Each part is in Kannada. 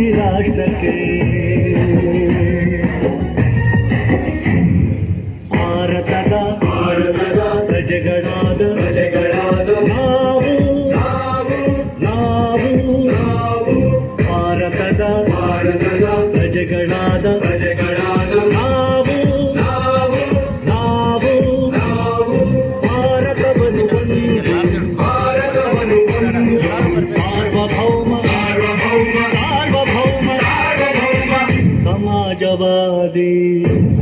ಿ ರಾಷ್ಟ್ರಕ್ಕೆ ಭಾರತದ ಭಾರತದ ಪ್ರಜೆಗಳಾದ ಪ್ರಜೆಗಳಾದ ನಾವು ನಾವು ನಾವು ಭಾರತದ ಭಾರತದ ಪ್ರಜೆಗಳಾದ ಸಮಾಜವಾದಿ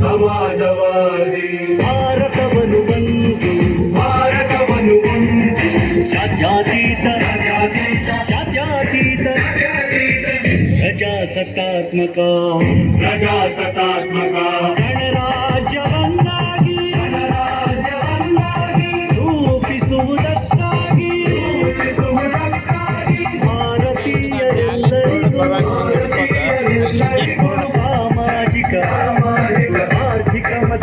ಸಮಾಜವಾದಿ ಭಾರತವನ್ನು ಒಂದು ಭಾರತವನ್ನು ಒಂದು ಜಾತ್ಯತೀತ ಜಾತ್ಯತೀತ ಜಾತ್ಯತೀತ ಪ್ರಜಾಸತ್ತಾತ್ಮಕ ಪ್ರಜಾಸತ್ತಾತ್ಮಕ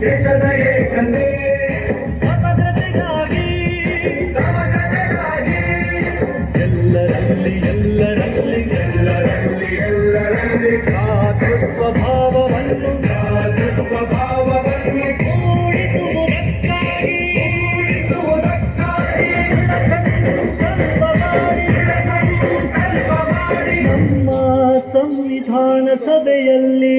ದೇಶದ ಏಕತೆ. ಸಮಗ್ರತೆಗಾಗಿ. ಸಮಗ್ರತೆಗಾಗಿ. ಎಲ್ಲರಲ್ಲಿ ಎಲ್ಲರಲ್ಲಿ ಎಲ್ಲರಲ್ಲಿ. ಎಲ್ಲರಲ್ಲಿ. ಭ್ರಾತೃತ್ವ ಭಾವವನ್ನು ಭ್ರಾತೃತ್ವ ಭಾವವನ್ನು ಮಾಡಿ ಮಾಡಿ ನಮ್ಮ ಸಂವಿಧಾನ ಸಭೆಯಲ್ಲಿ